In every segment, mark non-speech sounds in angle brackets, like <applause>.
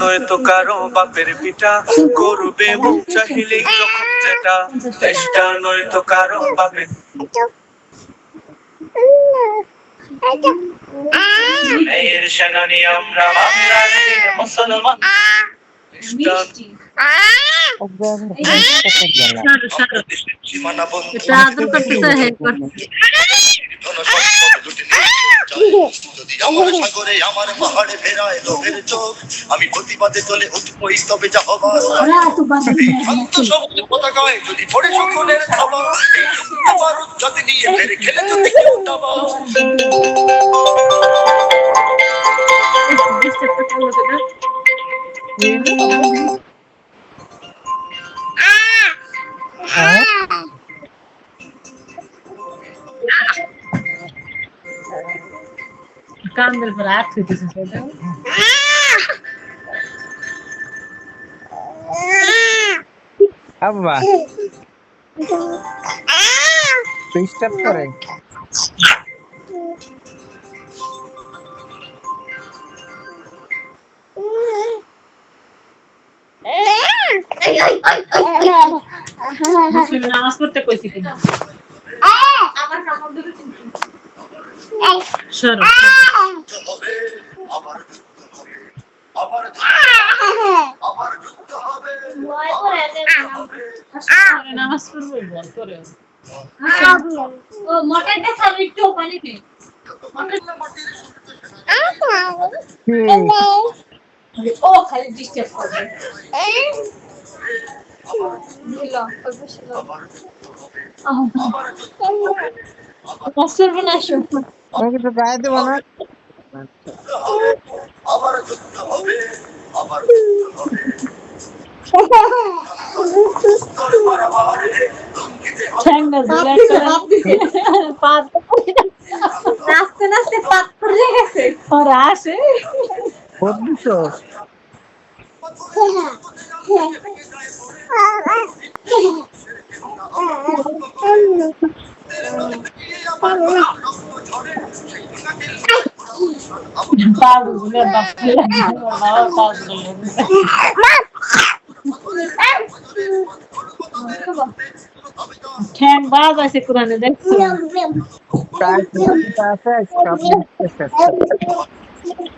নয় তো কারও বাপের পিঠা করবে মুখ চাহিলেই যখন যেটা চেষ্টা নয় তো কারও বাপের এর সেনানি আমরা বাংলার মুসলমান। আমার পাহাড়ে ফেরায় লোভের চোখ আমি প্রতিবাদে চলে উঠবো স্তবে যা হবার পতাকায় যদি পড়ে সকলের সভা এই নিয়ে ফেরে খেলে যদি কেউ দাবা কান্দের পরে আট হইতেছে সেটা আব্বা ডিস্টার্ব করে মুসলিম নামাজ পড়তে কইছি কিনা? সরো, নামাজ পড়ব বল করে ও মটরটা একটু পানি ও খালি ডিস্টার্ব করবে আমাকে তো গায়ে দেবো না আবার যুদ্ধ হবে আবার যুদ্ধ হবে নাচতে নাচতে পাত পড়ে গেছে ওরা আসে bazı zulüm bak. Bazı zulüm. Can baba se kurane dekho. Perfect, perfect, perfect.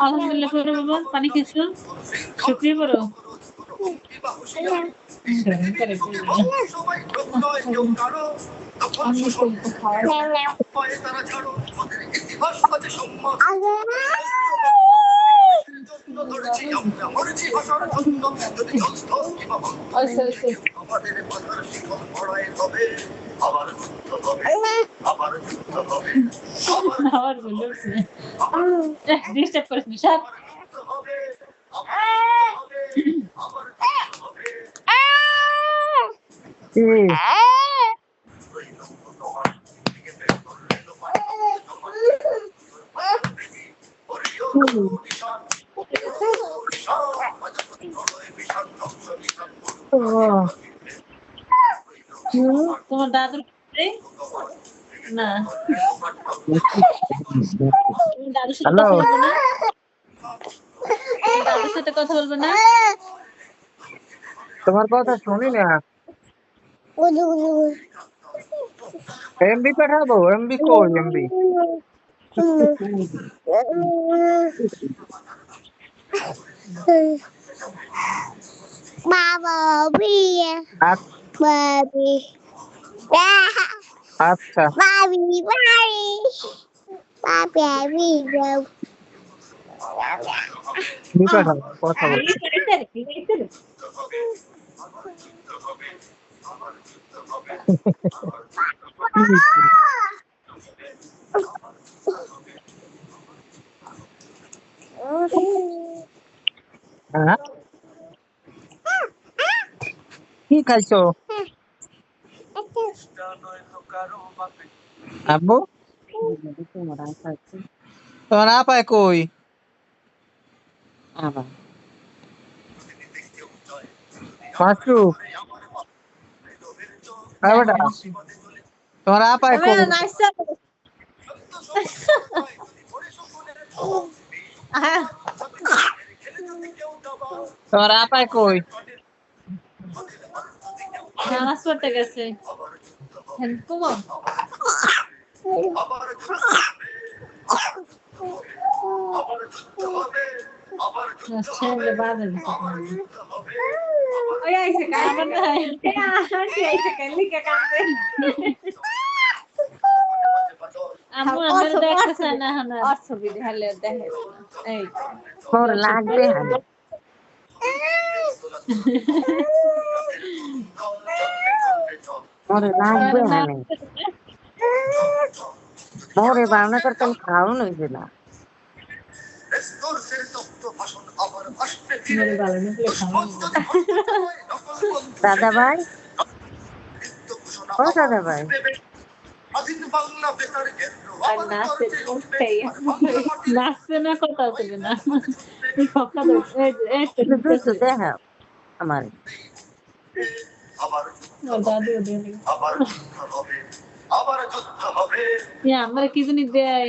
আলহামদুলিল্লাহ করে বাবা পানি খেয়েছো? শুক্রিয়া পড়ো? তারা ছাড়ো ইতিহাস সম্মান আমাদের মাথার শিকল পড়ায় তবে আবার যুদ্ধ হবে আবার যুদ্ধ হবে আবার ডিস্টার্ব করিস যুদ্ধ হবে আবার হবে আবার তোমার দাদুর কাছে? না। তুমি দাদুর সাথে Hello? কথা বলবে না? তুমি দাদুর সাথে কথা বলবে না? তোমার কথা শুনি না। এমবি পাঠাবো? এমবি কই এমবি Bobby, Bobby, আচ্ছা Bobby, Bobby, Bobby, এমবি পাঠাবো কথা বলবো হবে হ্যাঁ কি খাইছো? আব্বু? তোমার আপায় কই? হ্যাঁ তোমার আপায় কই? <laughs> তোমার আপায় কই? নামাজ পড়তে গেছে। লাগবে মোরে লাগবে হালে মোরে বানা করতে খাওন হইছে না মেরে ভালো না দাদা ভাই? ও দাদা ভাই। আর নাচে উঠতেই নাচছে না কথা না। তো দেখা আমার আমার কি জানি দেয়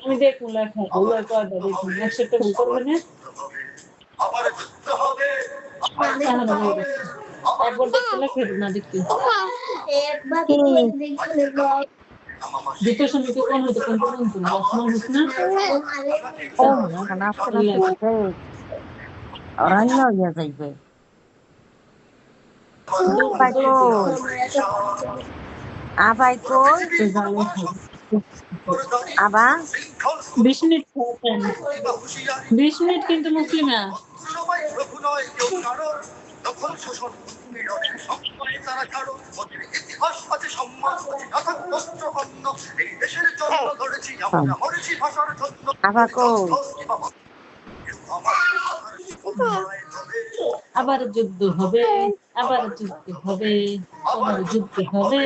আমি দেখুন লেখা ওগুলো কয়টা দেখুন একসাথে করবে না? আবার যুদ্ধ হবে। একবার দেখতে লেখা না দেখতে। দ্বিতীয় সমিতি কোন হইতে কোন পর্যন্ত আসমান হুসনা ও না? না অরণ্য হইয়া যাইবে আপাই কই আপাই কই আবা বিশ মিনিট বিশ মিনিট কিন্তু মুসলিমা সবাই প্রভু নয় কেউ কারোর দখল শোষণ নিরসন সম্মানে তারা কারও ওদের ইতিহাস আছে সম্মান আছে বস্ত্র অন্ন এই দেশের জন্য লড়েছি আমরা মরেছি ভাষার জন্য। আবার যুদ্ধ হবে আবার যুদ্ধ হবে আবার যুদ্ধ হবে।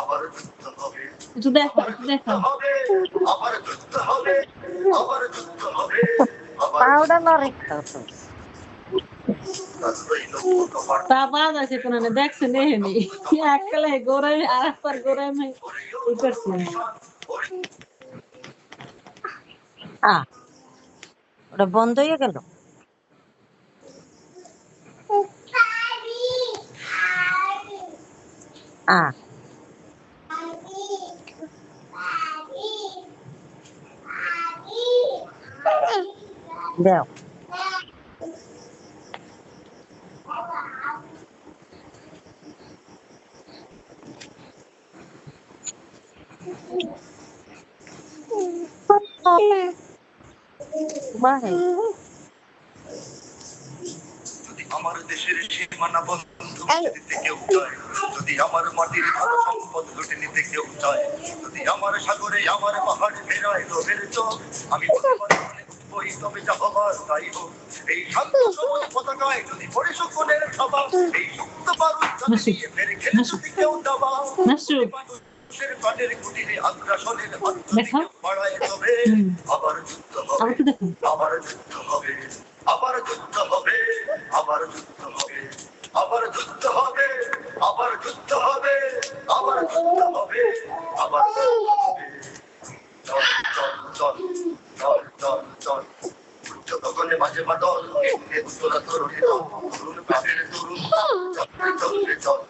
আবার যুদ্ধ দেখো দেখো। হবে আবার যুদ্ধ হবে আবার যুদ্ধ হবে আবার পাউডার লরে খাও তা আছে কোন গোড়ায় আর একবার গোড়ায় আমি ই করছি আ। ওটা বন্ধ হয়ে গেল? আ। দেও যদি আমার দেশের সীমানা বন্ধু দিতে কেউ চায় যদি আমার মাটির ধন সম্পদ লুটে নিতে কেউ চায় যদি আমার সাগরে আমার পাহাড়ে ফেরায় লোভের চোখ আমি আবার যুদ্ধ হবে আবার যুদ্ধ হবে আবার যুদ্ধ হবে আবার যুদ্ধ হবে আবার যুদ্ধ হবে আবার যুদ্ধ হবে যুদ্ধ চল চল মাঝে তরুণী দল তরুণ প্রাণের তরুণ। চল চল রে চল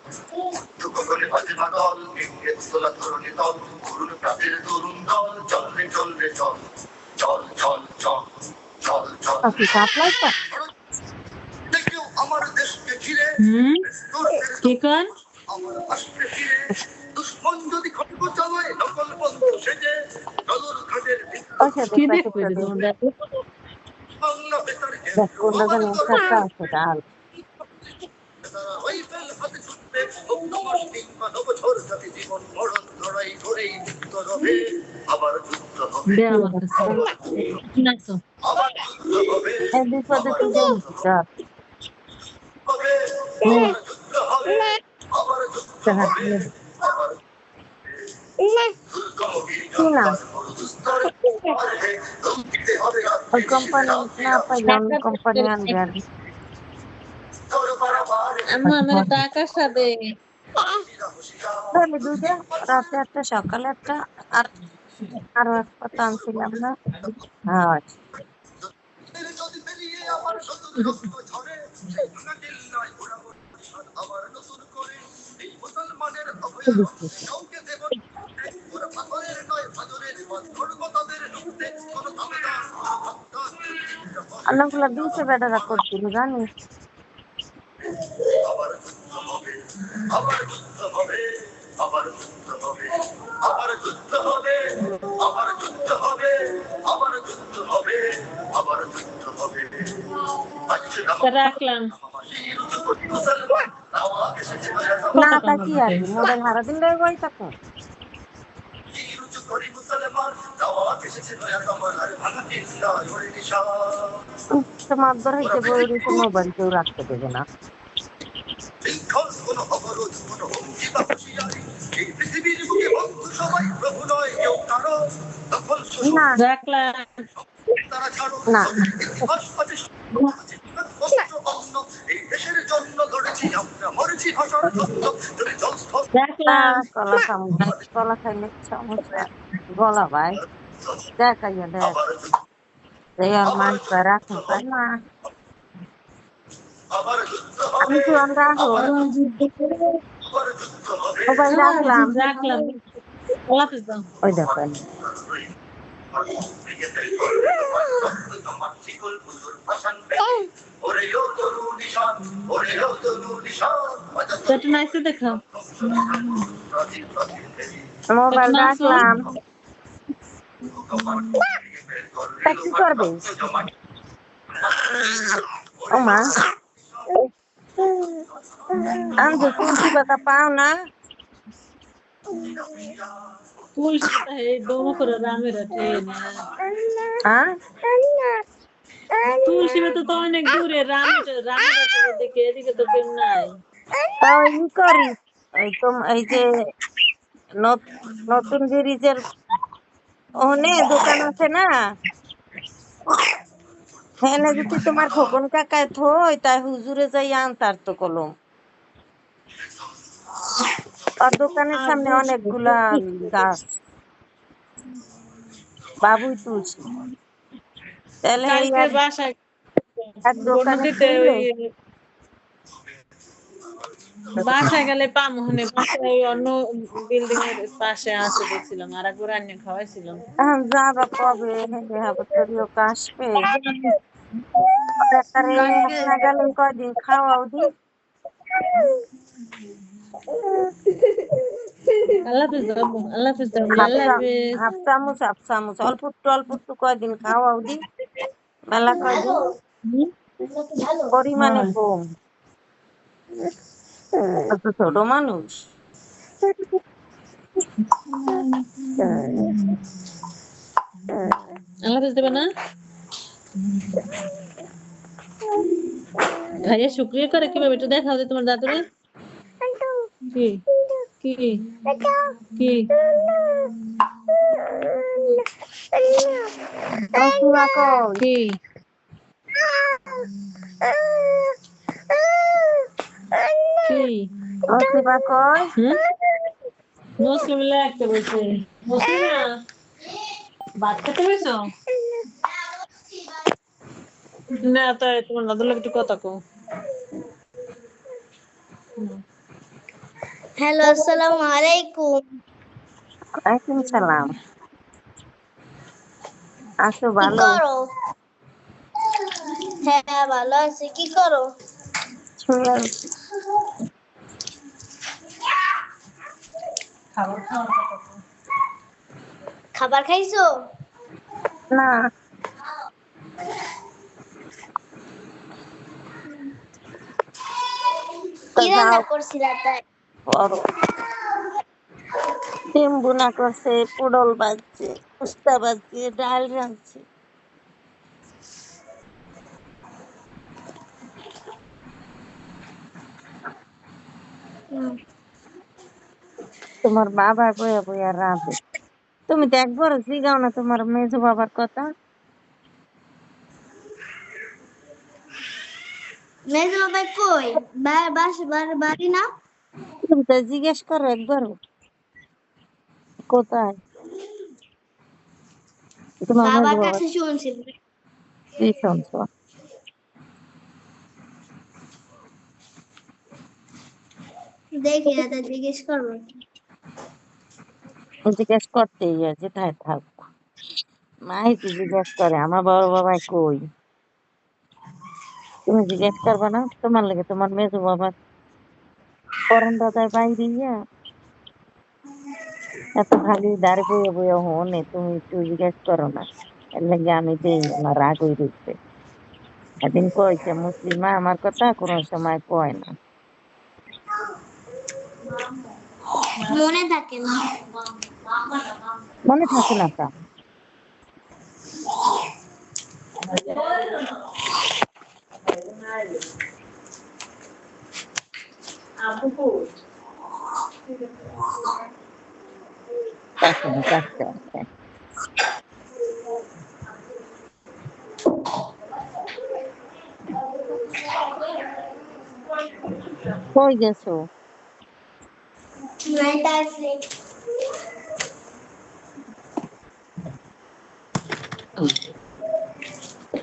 মাঝে মাদল এমনি উত্তরা তরুণী দল তরুণ প্রাণের তরুণ দল চল রে চল চল। চল চল চল চল চল। পাখি সাপ্লাই তো দেখেও আমার দেশকে ঘিরে আমার আসবে ফিরে দুশ্মন যদি খটক চালায় নকল বন্ধু সেজে নজর ঘাটের দাদু বাংলা বেতারে দেখ কোনটা যেন একটা আছে ডাল তারা রাইফেল হাতে ছুটবে ভক্তমস্তি মানব ঝড় জাতি জীবন মরণ লড়াই ধরেই যুদ্ধ হবে আবার যুদ্ধ হবে দে আমার কাছে না তো আবার যুদ্ধ হবে এই বিপদে তুই জানিস চল হবে আবার যুদ্ধ হবে আবার যুদ্ধ চাহা হবে দিয়ে দে। আবার কি না ওই কোম্পানি না পাইলে কোম্পানি আনবে আর কি। আম্মা আমার টাকা সাথে তাহলে দুইটা রাতে একটা সকালে একটা আর আরও এক পাতা আনছিলাম না হ্যাঁ আমার নতুন করে এই মুসলমানের হবে আবার যুদ্ধ হবে আজকে তা রাখলাম না তা কি আর কি মোবাইল হারা দিন রয়ে বই থাকো তোমার ধরে হইতে বই মোবাইল কেউ রাখতে দেবে না গলা ভাই দেখাইয়া দেখ আবার এই আর মানুষ রাখতে পারে না আবার যুদ্ধ আমি কি অন রাখো আবার যুদ্ধ হবে মোবাইল রাখলাম আল্লাহ হাফেজ দাও ওই দেখেন সেটা নাইসে দেখাও মোবাইল না, রাখলাম তা অনেক দূরে রামের রামের দেখে এদিকে তো কেউ নাই। তাও করি। এই যে নত- নতুন ব্রিজের ওখানে দোকান আছে না? হ্যাঁ যদি তোমার খোকন কাকায় থই? তাই হুজুরে যাই আনতার তো কলম। আর দোকানের সামনে অনেকগুলা গাছ। বাবুই তুলছি। তাহলে এক- বাসায় দোকানে বাসায় গেলে পামোহনে বাসায় ওই অন্য বিল্ডিং এর পাশে আছে দেখছিলাম আর একবার রান্না খাওয়াইছিলাম যাবা কবে? হেঁটে হবে তোরিও কাশবে ডাক্তারে না গেলে কয়দিন খাওয়াও দি। আল্লাহ হাফেজ আল্লাহ হাফেজ আল্লাহ হাফেজ। হাফ চামচ হাফ চামচ অল্প একটু অল্প একটু কয়দিন খাওয়াও দি। মেলা কয়দিন? পরিমাণে কম। অত ছোট মানুষ দেবে না ভাইয়া শুক্রিয়া করে কীভাবে একটু দেখাও যে তোমার দাদুরে কি কি কি ভাত খেতে না তাই তোমার দাদুর লোক একটু কথা কো হ্যালো আসসালামু আলাইকুম। ওয়ালাইকুম সালাম। আছো ভালো। করো? হ্যাঁ ভালো আছি। কি করো। খাবার খাইছো? না। কি রান্না করছিলা তাই? ডিম বুনা করছে পুডল বাজছে উস্তা বাজছে ডাল রাঁধছে। তোমার বাবা বইয়া বইয়া রাঁধে। তুমি তো একবার জিগাও না তোমার মেজো বাবার কথা। মেজো বাবা কই? বা- বাস বা- বাড়ি না? তুমি তো জিজ্ঞেস করো একবার। কোথায়? তোমার বাবার মেজো বাবা। কাছে শুনছি। কি শুনছো? দেখি না তা জিজ্ঞেস করব জিজ্ঞেস করতেই যেটাই থাক। মাই তো জিজ্ঞেস করে, আমার বড় বাবাই কই? তুমি জিজ্ঞেস করবে না, তোমার লাগে তোমার মেজো বাবা করন দাদার বাইরে এত খালি দাঁড়ে বইয়ে বইয়ে হনে, তুমি একটু জিজ্ঞেস করো না। এর লাগে আমি দেই আমার রাগ হয়ে রয়েছে একদিন কয়েছে মুসলিমা আমার কথা কোনো সময় কয় না। মনে থাকে না মনে থাকে না তা থাকে না থাকে আছে কই গেছো নাইটা আছে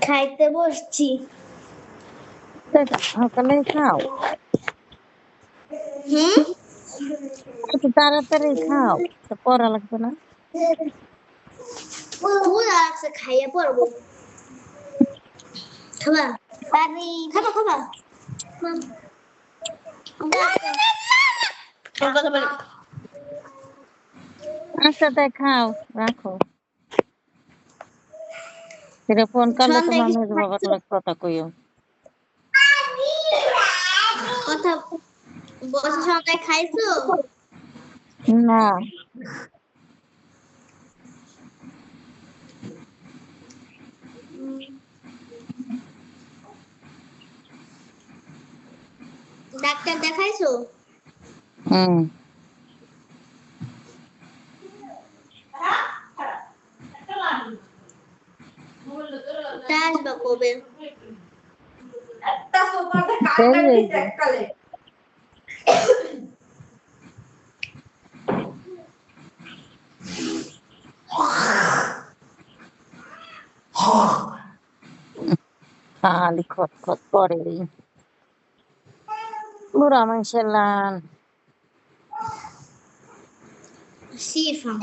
খাইতে বসছি। সকালে খাও? হুম? একটু তাড়াতাড়ি খাও তো পড়া লাগবে না। খাইয়ে পড়ব। খাবা? খাবা খাবা। আচ্ছা তাই খাও রাখো। সেটা ফোন করলে তোমার বাবার লোক কথা কইও। কথা বসে সন্ধ্যায় খাইছো? না। ডাক্তার দেখাইছো? হুম তা আসবা কবে সেই এই যে খালি খট খট শিফা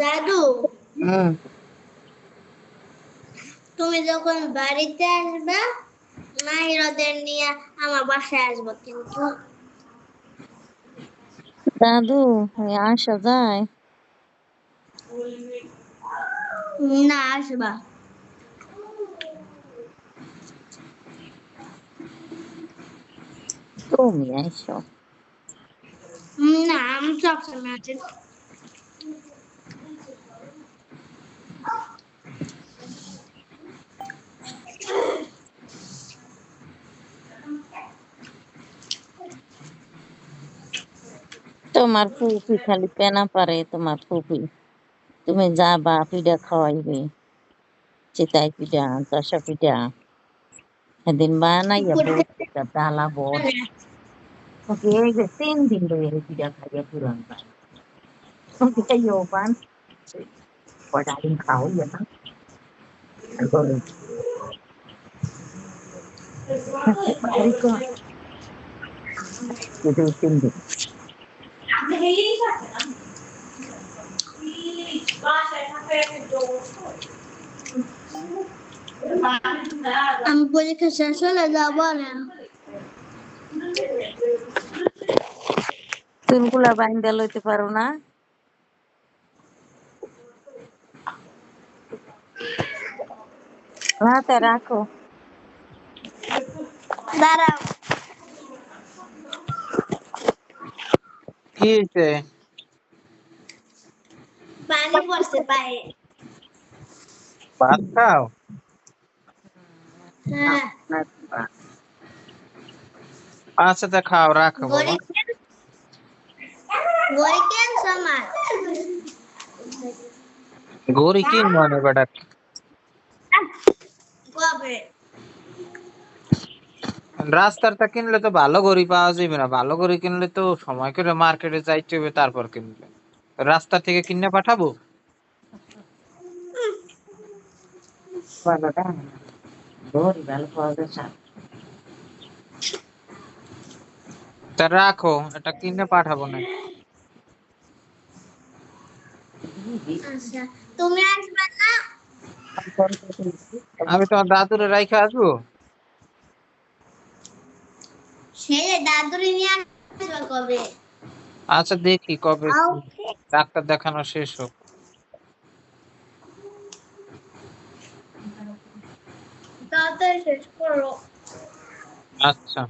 দাদু তুমি যখন বাড়িতে আসবা মাহিরদের নিয়ে আমার বাসায় আসব কিন্তু। দাদু আসা যায়। না আসবা। তুমি আইসো না আমি সবসময় আছি তোমার ফুফি খালি পেনা পারে তোমার ফুফি তুমি যাবা পিঠা খাওয়াইবে চিতাই পিঠা চষা পিঠা সেদিন বানাইয়া বলতে ডালা বড় ওকে এই যে তিন দিন ধরে এই পিঠা খাইয়া পুরান পান ওকে এই পান কটা দিন খাও না বাড়ি কর কিন্তু তিন দিন আমি পরীক্ষা শেষ হলে যাব না চুলগুলা বাইন্দা লইতে পারো না হাতে রাখো দাঁড়াও কি হয়েছে পানি পড়ছে পায়ে ভাত খাও হ্যাঁ আচ্ছা তা খাও রাখো কি মনে বেটা রাস্তারটা কিনলে তো ভালো গড়ি পাওয়া যাবে না। ভালো গড়ি কিনলে তো সময় করে মার্কেটে যাইতে হবে তারপর কিনলে রাস্তা থেকে কিনে পাঠাবো? ভালো পাওয়া যাচ্ছে তা রাখো এটা কিনে পাঠাবো না। তুমি আসবে না? আমি তোমার দাদুরে রাইখে আসব? দাদুরি নিয়ে আসবে কবে? আচ্ছা দেখি কবে ডাক্তার দেখানো শেষ হোক। তাড়াতাড়ি শেষ করো। আচ্ছা।